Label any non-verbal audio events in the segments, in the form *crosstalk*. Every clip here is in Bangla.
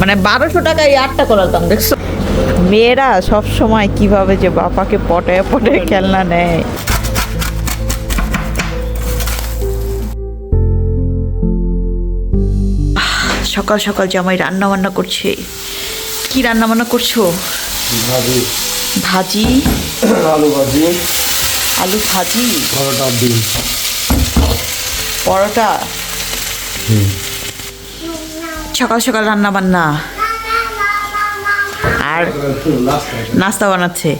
মানে বারোশো টাকায় এই আটটা করাতাম দেখছ? মেয়েরা সব সময় কীভাবে যে বাবাকে পটে পটে খেলনা নেয়। সকাল সকাল জামাই রান্না বান্না করছে। কি রান্না বান্না করছ? ভাজি। ভাজি? আলু ভাজি। আলু ভাজি? পরোটা ডিম। পরোটা? সকাল সকাল রান্না বান্না। আর নাস্তা বানাচ্ছে।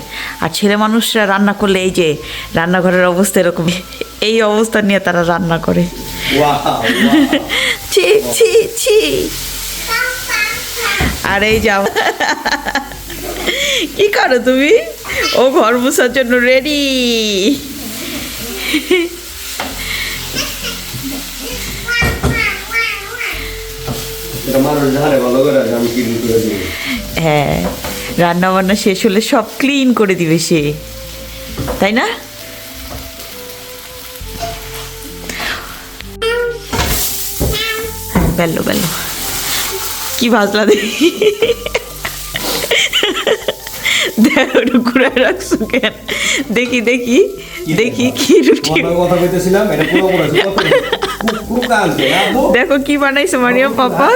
আর ছেলে মানুষরা রান্না করলে এই যে রান্নাঘরের অবস্থা এরকম এই অবস্থা নিয়ে তারা রান্না করে। ছি ছি ছি। আর এই যাও কি করো তুমি? ও ঘর মোছার জন্য রেডি হ্যাঁ রান্না বান্না শেষ হলে সব ক্লিন করে দিবে সে। তাই না? হ্যাঁ, বেল্লো বেল্লো কি ভাজলা দেখি রাখছো কেন? দেখি দেখি দেখি কি রুটি। কথা কইতেছিলাম এটা পুরো পুরো দেখো কি বানাইছো মারিয়াম পাপা।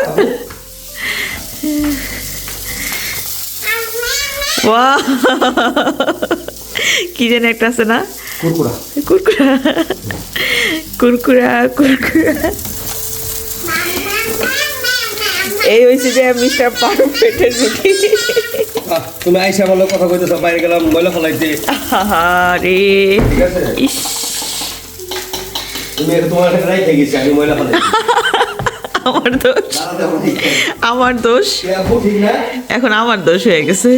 ওয়া কি জানি একটা আছে না? কুরকুরা। কুরকুরা। কুরকুরা কুরকুরা। এই হয়েছে যে মিস্টার পারফেক্টের রুটি। তুমি আইসা ভালো কথা কইতেছ বাইরে গেলাম ময়লা ফলাইতে। আরে ইস। তুমি তোমার রাইতে গেছি আমি ময়লা ফেলে *laughs* আমার দোষ। আমার দোষ। এখন আমার দোষ হয়ে গেছে।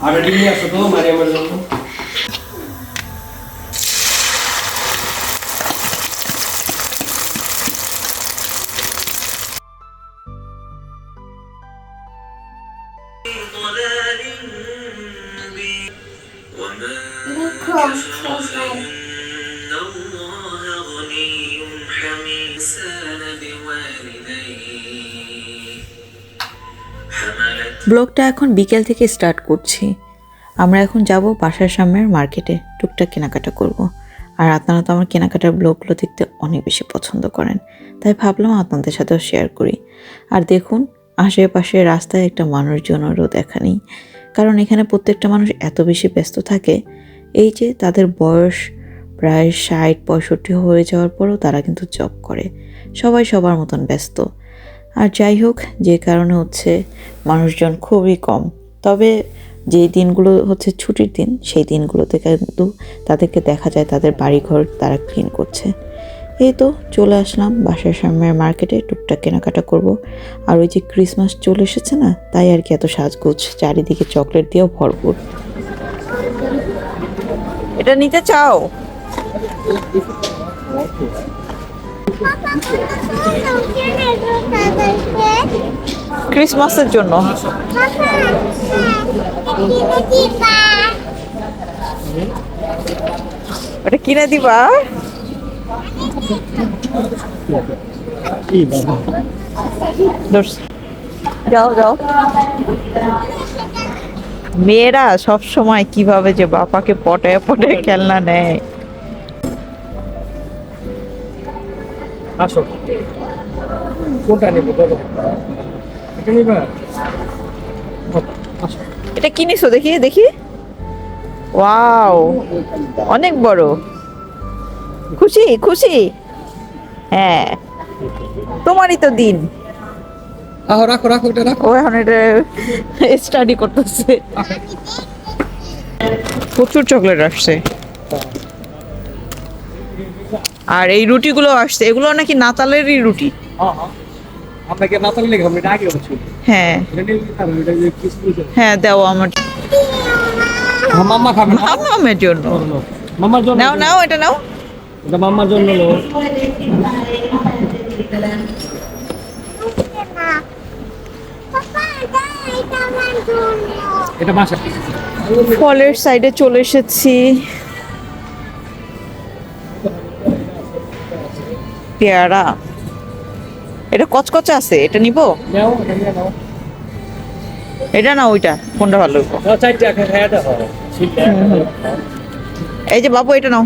আটা ডিম ব্লগটা এখন বিকেল থেকে স্টার্ট করছি। আমরা এখন যাব বাসার সামনের মার্কেটে টুকটাক কেনাকাটা করব। আর আপনারা তো আমার কেনাকাটার ব্লগগুলো দেখতে অনেক বেশি পছন্দ করেন। তাই ভাবলাম আপনাদের সাথেও শেয়ার করি। আর দেখুন, আশেপাশে রাস্তায় একটা মানুষজনেরও দেখা নেই কারণ এখানে প্রত্যেকটা মানুষ এত বেশি ব্যস্ত থাকে, এই যে তাদের বয়স প্রায় ষাট, পঁয়ষট্টি হয়ে যাওয়ার পরও তারা কিন্তু জব করে। সবাই সবার মতন ব্যস্ত। আর যাই হোক, যে কারণে হচ্ছে মানুষজন খুবই কম। তবে যে দিনগুলো হচ্ছে ছুটির দিন, সেই দিনগুলোতে কিন্তু তাদেরকে দেখা যায়, তাদের বাড়িঘর তারা ক্লিন করছে। এই তো চলে আসলাম বাসার সামনের মার্কেটে টুকটাক কেনাকাটা করব। আর ওই যে ক্রিসমাস চলে এসেছে না, তাই আর কি এত সাজগোজ, চারিদিকে চকলেট দিয়েও ভরপুর। এটা নিতে চাও? ক্রিসমাসের জন্য। ওটা কিনে দিবা? যাও যাও। মেয়েরা সব সময় কীভাবে যে বাবাকে পটায় পটায় খেলনা নেয়। আসো। কোনটা নেব বলো। এটা নিবা? আসো। এটা কিনেছো দেখি দেখি। ওয়াও অনেক বড়। খুশি খুশি। হ্যাঁ তোমারই তো দিন। আহ রাখো রাখো এটা রাখো। এখন এটা স্টাডি করতেছে। প্রচুর চকলেট আসছে। আর এই রুটিগুলো আসছে এগুলো নাকি নাতালেরই রুটি। হ্যাঁ হ্যাঁ। আপনাকে লেগে হ্যাঁ হবে এটা হ্যাঁ দাও আমার। মাম্মা খাবে না? মামামের জন্য। মাম্মার জন্য। নাও নাও এটা নাও। এটা মাম্মার জন্য এটা ফলের সাইডে চলে এসেছি। পেয়ারা। এটা কচকচে আছে এটা নিব? এটা নাও। না ওইটা কোনটা ভালো এই যে বাবু এটা নাও।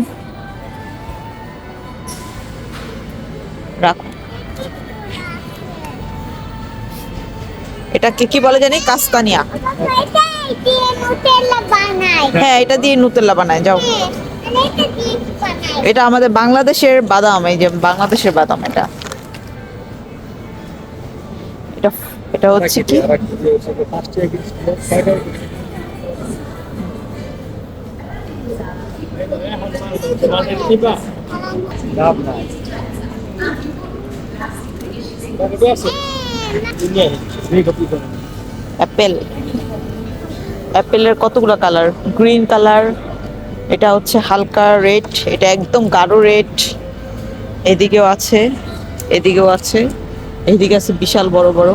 রাখো। এটাকে কি কি বলে জানি? কাস্তানিয়া। এটা হ্যাঁ এটা দিয়ে নুতেল্লা বানায় যাও। হ্যাঁ, এটা আমাদের বাংলাদেশের বাদাম এই যে বাংলাদেশের বাদাম এটা। এটা এটা হচ্ছে কি? অ্যাপেল। অ্যাপেলের কতগুলো কালার? গ্রিন কালার এটা হচ্ছে হালকা রেড, এটা একদম গাঢ় রেড। এদিকেও আছে এদিকেও আছে, এদিকে আছে বিশাল বড় বড়।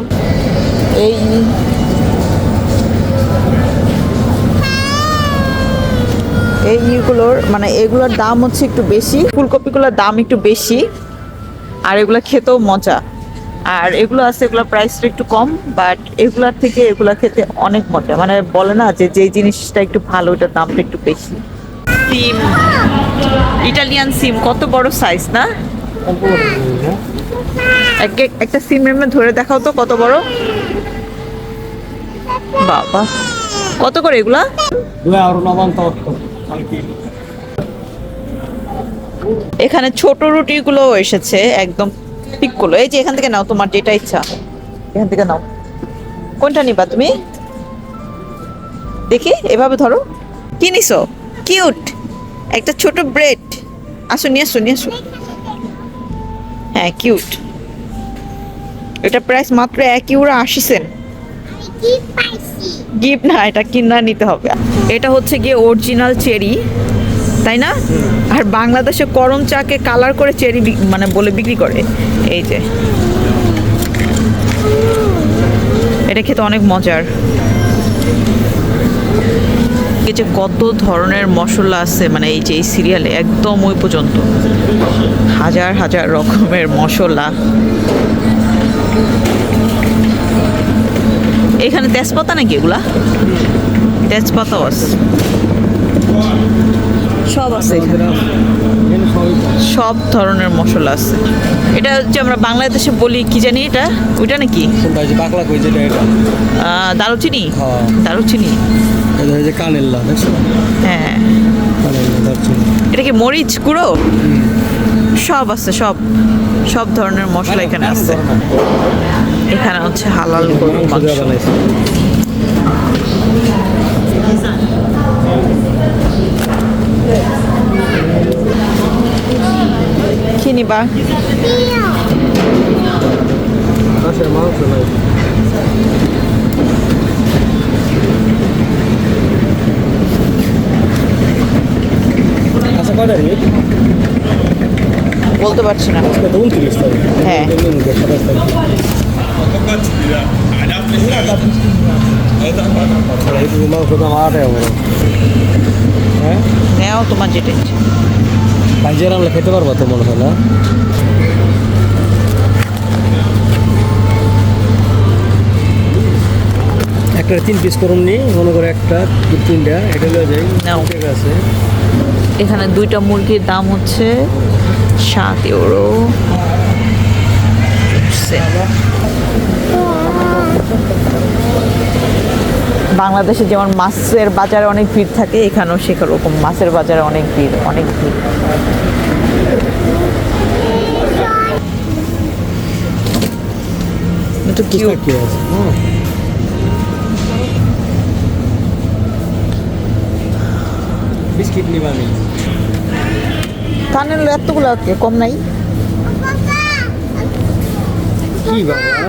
এই এই ইগুলোর মানে এগুলোর দাম হচ্ছে একটু বেশি, ফুলকপিগুলোর দাম একটু বেশি, আর এগুলো খেতেও মজা। আর এগুলো আছে, এগুলোর প্রাইসটা একটু কম বাট এগুলার থেকে এগুলো খেতে অনেক মজা। মানে বলে না যে, যেই জিনিসটা একটু ভালো, ওটার দামটা একটু বেশি। সিম, ইটালিয়ান সিম, কত বড় সাইজ না? এক এক- একটা সিম এমনি ধরে দেখাও তো কত বড়। বাবা, কত করে এগুলা? এখানে ছোট রুটিগুলো এসেছে, একদম পিকগুলো এই যে এখান থেকে নাও তোমার যেটা ইচ্ছা, এখান থেকে নাও। কোনটা নিবা তুমি? দেখি, এভাবে ধরো। কি নিছো? কিউট। একটা ছোট ব্রেড। আসো নিয়ে আসো নিয়ে আসো। হ্যাঁ কিউট এটা প্রাইস মাত্র এক ইউরো আশি সেন্ট গিফট না এটা কিনা নিতে হবে। এটা হচ্ছে গিয়ে অরিজিনাল চেরি তাই না? আর বাংলাদেশে করম চাকে কালার করে চেরি মানে বলে বিক্রি করে। এই যে। এটা খেতে অনেক মজার। এই যে কত ধরনের মশলা আছে মানে এই যে এই সিরিয়ালে একদম ওই পর্যন্ত। হাজার হাজার রকমের মশলা। এখানে তেজপাতা নাকি এগুলা? তেজপাতাও আছে সব আছে এখানে। সব ধরনের মশলা আছে। এটা হচ্ছে আমরা বাংলাদেশে বলি কি জানি এটা? ওইটা নাকি? দারুচিনি। দারুচিনি? কানেল্লা হ্যাঁ। এটা কি মরিচ গুঁড়ো? সব আছে সব। সব ধরনের মশলা এখানে আছে। এখানে হচ্ছে হালাল গরুর মাংস। নিবা। আচ্ছা বলতে পারছি না। হ্যাঁ। হ্যাঁ? নেও তোমার যেটা ইচ্ছে। আমরা খেতে পারব তো মনে হয় না? একটা তিন পিস করুন নি মনে করে একটা তিনটা এটা লয়ে যাই ঠিক আছে। এখানে দুইটা মুরগির দাম হচ্ছে সাত ইউরো বাংলাদেশে যেমন মাছের বাজারে অনেক ভিড় থাকে এখানেও সেরকম মাছের বাজারে অনেক ভিড় অনেক ভিড়। কিন্তু কিউট কিউট আছে বিস্কিট নিবা আমি। কানের এতগুলো কে কম নাই? কি বাবা?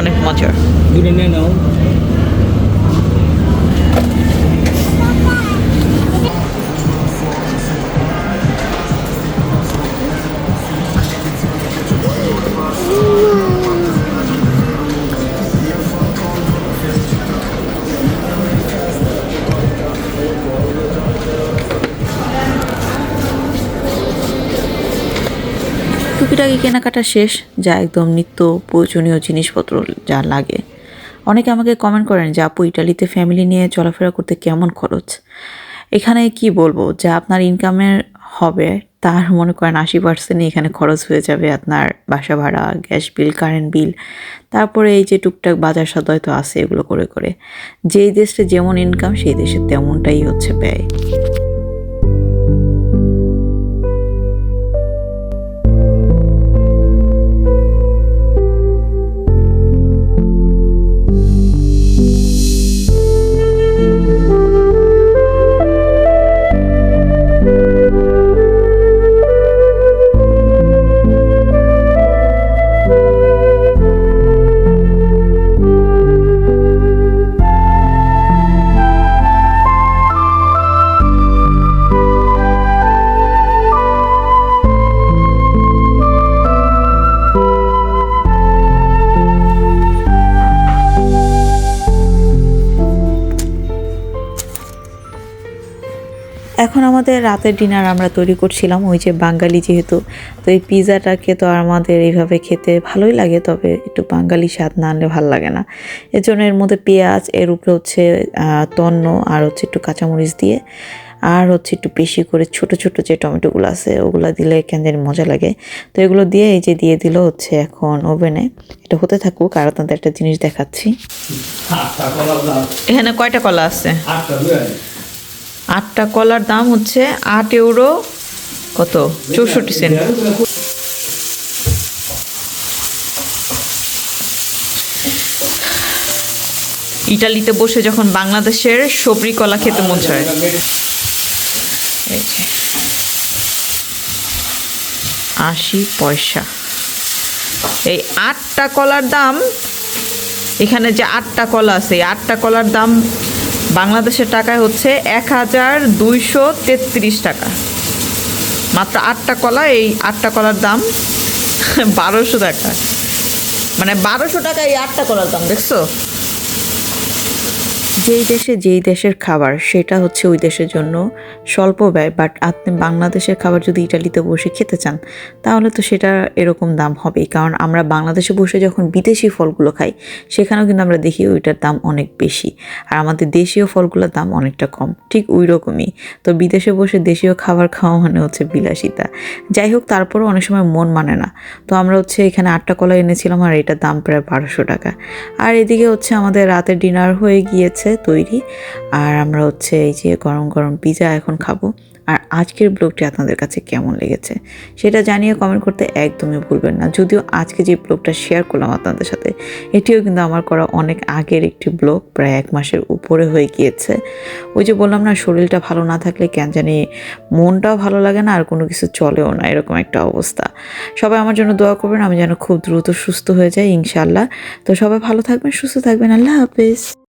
অনেক মজার। নাও। টুকিটাকি কেনাকাটা শেষ, যা একদম নিত্য প্রয়োজনীয় জিনিসপত্র যা লাগে। অনেকে আমাকে কমেন্ট করেন যে, আপু, ইটালিতে ফ্যামিলি নিয়ে চলাফেরা করতে কেমন খরচ? এখানে কি বলব, যা আপনার ইনকামের হবে, তার মনে করেন আশি পার্সেন্টই এখানে খরচ হয়ে যাবে আপনার বাসা ভাড়া, গ্যাস বিল কারেন্ট বিল তারপরে এই যে টুকটাক বাজার সদায় তো আছে এগুলো করে করে। যেই দেশে যেমন ইনকাম সেই দেশে তেমনটাই হচ্ছে ব্যয়। এখন আমাদের রাতের ডিনার আমরা তৈরি করছিলাম ওই যে বাঙালি যেহেতু তো এই পিৎজাটাকে তো আমাদের এইভাবে খেতে ভালোই লাগে তবে একটু বাঙালি স্বাদ না আনলে ভালো লাগে না। এর জন্য এর মধ্যে পেঁয়াজ এর উপরে হচ্ছে আহ, তন্ন আর হচ্ছে একটু কাঁচামরিচ দিয়ে আর হচ্ছে একটু বেশি করে ছোট ছোট যে টমেটোগুলো আছে ওগুলো দিলে কেন জানি মজা লাগে। তো এগুলো দিয়ে এই যে দিয়ে দিল হচ্ছে এখন ওভেনে এটা হতে থাকুক আর আপনাদের একটা জিনিস দেখাচ্ছি। এখানে কয়টা কলা আছে? আটটা কলার দাম হচ্ছে আট ইউরো কত? চৌষট্টি সেন্ট ইটালিতে বসে যখন বাংলাদেশের সবরি কলা খেতে মন চায়। আশি পয়সা। এই আটটা কলার দাম, এখানে যে আটটা কলা আছে আটটা কলার দাম বাংলাদেশের টাকায় হচ্ছে এক হাজার দুইশো তেত্রিশ টাকা। মাত্র আটটা কলা, এই আটটা কলার দাম *laughs* বারোশো টাকা। মানে বারোশো টাকা এই আটটা কলার দাম, দেখছ? যেই দেশে যেই দেশের খাবার, সেটা হচ্ছে ওই দেশের জন্য স্বল্প ব্যয় বাট আপনি বাংলাদেশের খাবার যদি ইটালিতে বসে খেতে চান, তাহলে তো সেটা এরকম দাম হবেই। কারণ আমরা বাংলাদেশে বসে যখন বিদেশি ফলগুলো খাই, সেখানেও কিন্তু আমরা দেখি ওইটার দাম অনেক বেশি। আর আমাদের দেশীয় ফলগুলোর দাম অনেকটা কম। ঠিক ওই রকমই তো বিদেশে বসে দেশীয় খাবার খাওয়া মানে হচ্ছে বিলাসিতা। যাই হোক, তারপরেও অনেক সময় মন মানে না। তো আমরা হচ্ছে এখানে আটটা কলা এনেছিলাম আর এটার দাম প্রায় বারোশো টাকা। আর এদিকে হচ্ছে আমাদের রাতের ডিনার হয়ে গিয়েছে তৈরি। আর আমরা হচ্ছে এই যে গরম গরম পিজা এখন খাব। আর আজকের ব্লগটি আপনাদের কাছে কেমন লেগেছে সেটা জানিয়ে কমেন্ট করতে একদমই ভুলবেন না। যদিও আজকে যে ব্লগটা শেয়ার করলাম আপনাদের সাথে, এটিও কিন্তু আমার করা অনেক আগের একটি ব্লগ, প্রায় এক মাসের উপরে হয়ে গিয়েছে। ওই যে বললাম না, শরীরটা ভালো না থাকলে কেন জানি মনটাও ভালো লাগে না আর কোনো কিছু চলেও না, এরকম একটা অবস্থা। সবাই আমার জন্য দোয়া করবেন, আমি যেন খুব দ্রুত সুস্থ হয়ে যাই ইনশাল্লাহ তো সবাই ভালো থাকবেন, সুস্থ থাকবেন, আল্লাহ হাফেজ।